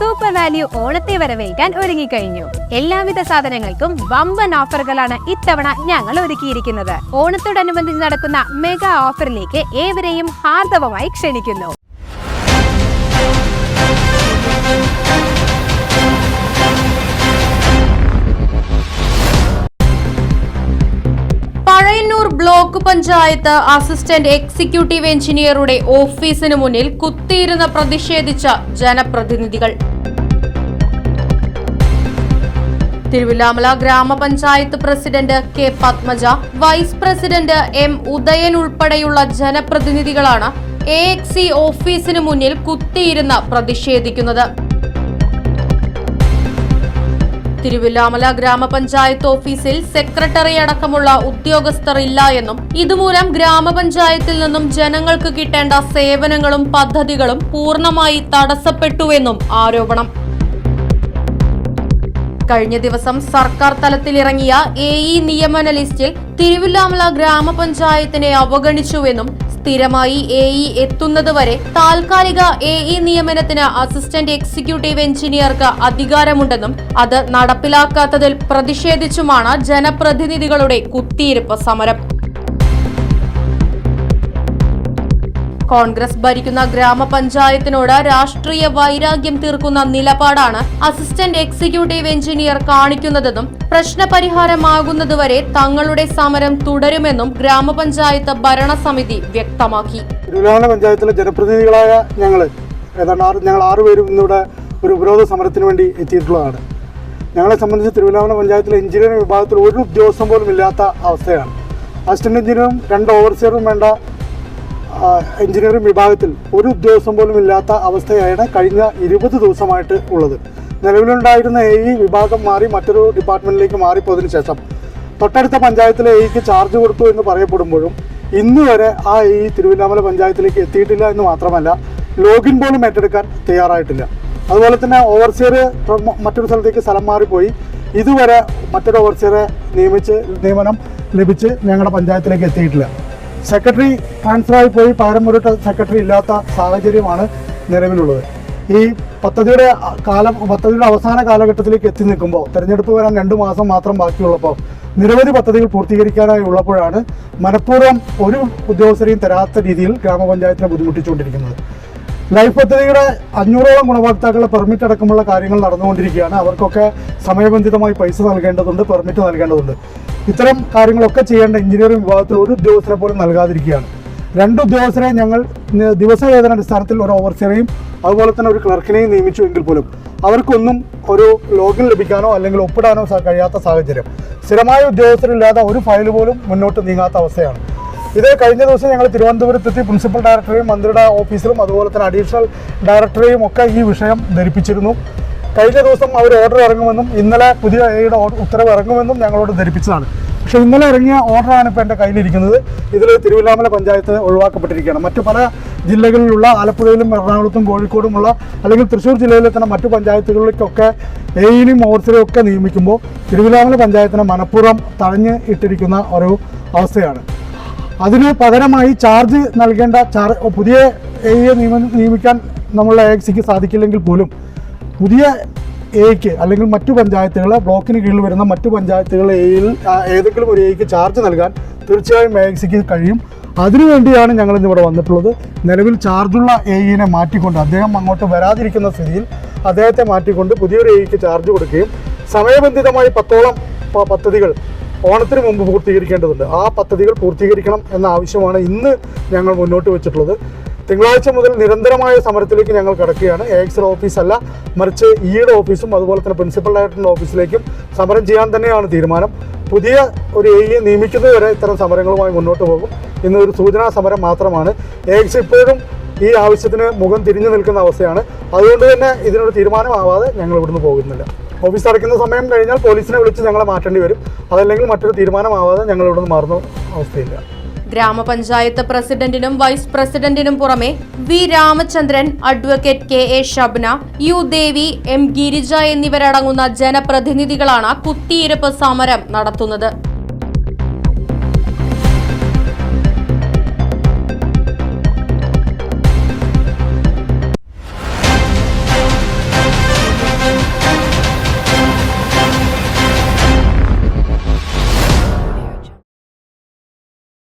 Super value ഓണത്തെ വരവേൽക്കാൻ ഒരുങ്ങിക്കഴിഞ്ഞു. എല്ലാവിധ സാധനങ്ങൾക്കും വമ്പൻ ഓഫറുകളാണ് ഇത്തവണ ഞങ്ങൾ ഒരുക്കിയിരിക്കുന്നത്. ഓണത്തോടനുബന്ധിച്ച് നടക്കുന്ന മെഗാ ഓഫറിലേക്ക് ഏവരെയും ഹാർദവമായി ക്ഷണിക്കുന്നു. ബ്ലോക്ക് പഞ്ചായത്ത് അസിസ്റ്റന്റ് എക്സിക്യൂട്ടീവ് എഞ്ചിനീയറുടെ ഓഫീസിന് മുന്നിൽ കുത്തിയിരുന്ന് പ്രതിഷേധിച്ച ജനപ്രതിനിധികൾ. തിരുവില്ലാമല ഗ്രാമപഞ്ചായത്ത് president K Padmaja vice president M Udayan ഉൾപ്പെടെയുള്ള ജനപ്രതിനിധികളാണ് എ എക്സി ഓഫീസിന് മുന്നിൽ കുത്തിയിരുന്ന് പ്രതിഷേധിക്കുന്നത്. തിരുവില്ലാമല ഗ്രാമപഞ്ചായത്ത് ഓഫീസിൽ സെക്രട്ടറി അടക്കമുള്ള ഉദ്യോഗസ്ഥർ ഇല്ല എന്നും ഇതുമൂലം ഗ്രാമപഞ്ചായത്തിൽ നിന്നും ജനങ്ങൾക്ക് കിട്ടേണ്ട സേവനങ്ങളും പദ്ധതികളും പൂർണമായി തടസ്സപ്പെട്ടുവെന്നും ആരോപണം. കഴിഞ്ഞ ദിവസം സർക്കാർ തലത്തിലിറങ്ങിയ എ ഇ നിയമന ലിസ്റ്റിൽ തിരുവില്ലാമല ഗ്രാമപഞ്ചായത്തിനെ അവഗണിച്ചുവെന്നും സ്ഥിരമായി എ ഇ എത്തുന്നതുവരെ താൽക്കാലിക എ ഇ നിയമനത്തിന് അസിസ്റ്റന്റ് എക്സിക്യൂട്ടീവ് എഞ്ചിനീയർക്ക് അധികാരമുണ്ടെന്നും അത് നടപ്പിലാക്കാത്തതിൽ പ്രതിഷേധിച്ചുമാണ് ജനപ്രതിനിധികളുടെ കുത്തിയിരിപ്പ് സമരം. കോൺഗ്രസ് ഭരിക്കുന്ന ഗ്രാമപഞ്ചായത്തിനോട് രാഷ്ട്രീയ വൈരാഗ്യം തീർക്കുന്ന നിലപാടാണ് അസിസ്റ്റന്റ് എക്സിക്യൂട്ടീവ് എഞ്ചിനീയർ കാണിക്കുന്നതെന്നും പ്രശ്നപരിഹാരമാകുന്നതുവരെ തങ്ങളുടെ സമരം തുടരുമെന്നും ഗ്രാമപഞ്ചായത്ത് ഭരണസമിതി വ്യക്തമാക്കി. തിരുവിതാംകൂർ പഞ്ചായത്തിലെ ജനപ്രതിനിധികളായ ഞങ്ങൾ ആറ് ഞങ്ങൾ ആറുപേരും ഇന്നിവിടെ ഒരു ഉപരോധ സമരത്തിന് വേണ്ടി എത്തിയിട്ടുള്ളതാണ്. ഞങ്ങളെ സംബന്ധിച്ച് തിരുവല്ലാമല പഞ്ചായത്തിലെ എഞ്ചിനീയറിംഗ് വിഭാഗത്തിൽ ഒരു ഉദ്യോഗസ്ഥം പോലും ഇല്ലാത്ത അവസ്ഥയാണ്. അസിസ്റ്റന്റ് എഞ്ചിനീയറും രണ്ട് ഓവർസിയറും വേണ്ട എഞ്ചിനീയറിംഗ് വിഭാഗത്തിൽ ഒരു ഉദ്യോഗസ്ഥം പോലും ഇല്ലാത്ത അവസ്ഥയാണ് കഴിഞ്ഞ ഇരുപത് ദിവസമായിട്ട് ഉള്ളത്. നിലവിലുണ്ടായിരുന്ന എ ഇ വിഭാഗം മാറി മറ്റൊരു ഡിപ്പാർട്ട്മെന്റിലേക്ക് മാറിപ്പോയതിനു ശേഷം തൊട്ടടുത്ത പഞ്ചായത്തിലെ എയ്ക്ക് ചാർജ് കൊടുത്തു എന്ന് പറയപ്പെടുമ്പോഴും ഇന്ന് വരെ ആ എ ഇ തിരുവല്ലാമല പഞ്ചായത്തിലേക്ക് എത്തിയിട്ടില്ല എന്ന് മാത്രമല്ല ലോഗിൻ പോലും ഏറ്റെടുക്കാൻ തയ്യാറായിട്ടില്ല. അതുപോലെ തന്നെ ഓവർസിയർ മറ്റൊരു സ്ഥലത്തേക്ക് സ്ഥലം മാറിപ്പോയി. ഇതുവരെ മറ്റൊരു ഓവർസിയറെ നിയമിച്ച് നിയമനം ലഭിച്ച് ഞങ്ങളുടെ പഞ്ചായത്തിലേക്ക് എത്തിയിട്ടില്ല. സെക്രട്ടറി ട്രാൻസ്ഫർ ആയി പോയി പകരം ഒരു സെക്രട്ടറി ഇല്ലാത്ത സാഹചര്യമാണ് നിലവിലുള്ളത്. ഈ പദ്ധതിയുടെ കാലം പദ്ധതിയുടെ അവസാന കാലഘട്ടത്തിലേക്ക് എത്തി നിൽക്കുമ്പോൾ തെരഞ്ഞെടുപ്പ് വരാൻ രണ്ട് മാസം മാത്രം ബാക്കിയുള്ളപ്പോൾ നിരവധി പദ്ധതികൾ പൂർത്തീകരിക്കാനായി ഉള്ളപ്പോഴാണ് മനഃപൂർവം ഒരു ഉദ്യോഗസ്ഥരെയും തരാത്ത രീതിയിൽ ഗ്രാമപഞ്ചായത്തിനെ ബുദ്ധിമുട്ടിച്ചുകൊണ്ടിരിക്കുന്നത്. ലൈഫ് പദ്ധതിയുടെ അഞ്ഞൂറോളം ഗുണഭോക്താക്കളുടെ പെർമിറ്റ് അടക്കമുള്ള കാര്യങ്ങൾ നടന്നുകൊണ്ടിരിക്കുകയാണ്. അവർക്കൊക്കെ സമയബന്ധിതമായി പൈസ നൽകേണ്ടതുണ്ട് പെർമിറ്റ് നൽകേണ്ടതുണ്ട്. ഇത്തരം കാര്യങ്ങളൊക്കെ ചെയ്യേണ്ട എഞ്ചിനീയറിംഗ് വിഭാഗത്തിൽ ഒരു ഉദ്യോഗസ്ഥരെ പോലും നൽകാതിരിക്കുകയാണ്. രണ്ട് ഉദ്യോഗസ്ഥരെ ഞങ്ങൾ ദിവസവേതന അടിസ്ഥാനത്തിൽ ഒരു ഓവർസിയറേയും അതുപോലെ തന്നെ ഒരു ക്ലർക്കിനെയും നിയമിച്ചു എങ്കിൽ പോലും അവർക്കൊന്നും ഒരു ലോഗിൻ ലഭിക്കാനോ അല്ലെങ്കിൽ ഒപ്പിടാനോ കഴിയാത്ത സാഹചര്യം. സ്ഥിരമായ ഉദ്യോഗസ്ഥരില്ലാതെ ഒരു ഫയൽ പോലും മുന്നോട്ട് നീങ്ങാത്ത അവസ്ഥയാണ്. ഇത് കഴിഞ്ഞ ദിവസം ഞങ്ങൾ തിരുവനന്തപുരത്തെത്തി പ്രിൻസിപ്പൽ ഡയറക്ടറെയും മന്ത്രിയുടെ ഓഫീസിലും അതുപോലെ തന്നെ അഡീഷണൽ ഡയറക്ടറെയും ഒക്കെ ഈ വിഷയം ധരിപ്പിച്ചിരുന്നു. കഴിഞ്ഞ ദിവസം അവർ ഓർഡർ ഇറങ്ങുമെന്നും ഇന്നലെ പുതിയ എയുടെ ഉത്തരവ് ഇറങ്ങുമെന്നും ഞങ്ങളോട് ധരിപ്പിച്ചതാണ്. പക്ഷേ ഇന്നലെ ഇറങ്ങിയ ഓർഡറാണ് ഇപ്പോൾ എന്റെ കയ്യിലിരിക്കുന്നത്. ഇതിൽ തിരുവല്ലാമല പഞ്ചായത്ത് ഒഴിവാക്കപ്പെട്ടിരിക്കുകയാണ്. മറ്റു പല ജില്ലകളിലുള്ള ആലപ്പുഴയിലും എറണാകുളത്തും കോഴിക്കോടുമുള്ള അല്ലെങ്കിൽ തൃശ്ശൂർ ജില്ലയിലെ തന്നെ മറ്റു പഞ്ചായത്തുകളിലേക്കൊക്കെ എയിനും ഓർത്തിലും ഒക്കെ നിയമിക്കുമ്പോൾ തിരുവല്ലാമല പഞ്ചായത്തിനെ മനഃപൂർവം തഴഞ്ഞ് ഇട്ടിരിക്കുന്ന ഒരു അവസ്ഥയാണ്. അതിന് പകരമായി ചാർജ് നൽകേണ്ട പുതിയ എയെ നിയമ നിയമിക്കാൻ നമ്മളുടെ എ എക്സിക്ക് സാധിക്കില്ലെങ്കിൽ പോലും പുതിയ എയ്ക്ക് അല്ലെങ്കിൽ മറ്റു പഞ്ചായത്തുകളെ ബ്ലോക്കിന് കീഴിൽ വരുന്ന മറ്റു പഞ്ചായത്തുകളെ എയിൽ ഏതെങ്കിലും ഒരു എയ്ക്ക് ചാർജ് നൽകാൻ തീർച്ചയായും എ എക്സിക്ക് കഴിയും. അതിനുവേണ്ടിയാണ് ഞങ്ങൾ ഇന്നിവിടെ വന്നിട്ടുള്ളത്. നിലവിൽ ചാർജുള്ള എയിനെ മാറ്റിക്കൊണ്ട് അദ്ദേഹം അങ്ങോട്ട് വരാതിരിക്കുന്ന സ്ഥിതിയിൽ അദ്ദേഹത്തെ മാറ്റിക്കൊണ്ട് പുതിയൊരു എയ്ക്ക് ചാർജ് കൊടുക്കുകയും സമയബന്ധിതമായി പത്തോളം പദ്ധതികൾ ഓണത്തിന് മുമ്പ് പൂർത്തീകരിക്കേണ്ടതുണ്ട്. ആ പദ്ധതികൾ പൂർത്തീകരിക്കണം എന്ന ആവശ്യമാണ് ഇന്ന് ഞങ്ങൾ മുന്നോട്ട് വെച്ചിട്ടുള്ളത്. തിങ്കളാഴ്ച മുതൽ നിരന്തരമായ സമരത്തിലേക്ക് ഞങ്ങൾ കിടക്കുകയാണ്. എ എക്സൽ ഓഫീസല്ല മറിച്ച് ഇയുടെ ഓഫീസും അതുപോലെ തന്നെ പ്രിൻസിപ്പൽ ഡയറക്ടറിന്റെ ഓഫീസിലേക്കും സമരം ചെയ്യാൻ തന്നെയാണ് തീരുമാനം. പുതിയ ഒരു എ നിയമിക്കുന്നത് വരെ ഇത്തരം സമരങ്ങളുമായി മുന്നോട്ട് പോകും. ഇന്ന് ഒരു സൂചനാ സമരം മാത്രമാണ്. എ എക്സ് ഇപ്പോഴും ഈ ആവശ്യത്തിന് മുഖം തിരിഞ്ഞു നിൽക്കുന്ന അവസ്ഥയാണ്. അതുകൊണ്ട് തന്നെ ഇതിനൊരു തീരുമാനമാവാതെ ഞങ്ങൾ ഇവിടുന്ന് പോകുന്നില്ല. ഓഫീസ് അടയ്ക്കുന്ന സമയം കഴിഞ്ഞാൽ പോലീസിനെ വിളിച്ച് ഞങ്ങളെ മാറ്റേണ്ടി വരും. അതല്ലെങ്കിൽ മറ്റൊരു തീരുമാനമാവാതെ ഞങ്ങൾ ഇവിടെ നിന്ന് മാറുന്ന അവസ്ഥയില്ല. ഗ്രാമപഞ്ചായത്ത് പ്രസിഡന്റിനും വൈസ് പ്രസിഡന്റിനും പുറമെ V Ramachandran advocate K A Shabna U Devi M Girija എന്നിവരടങ്ങുന്ന ജനപ്രതിനിധികളാണ് കുത്തിയിരുപ്പ് സമരം നടത്തുന്നത്.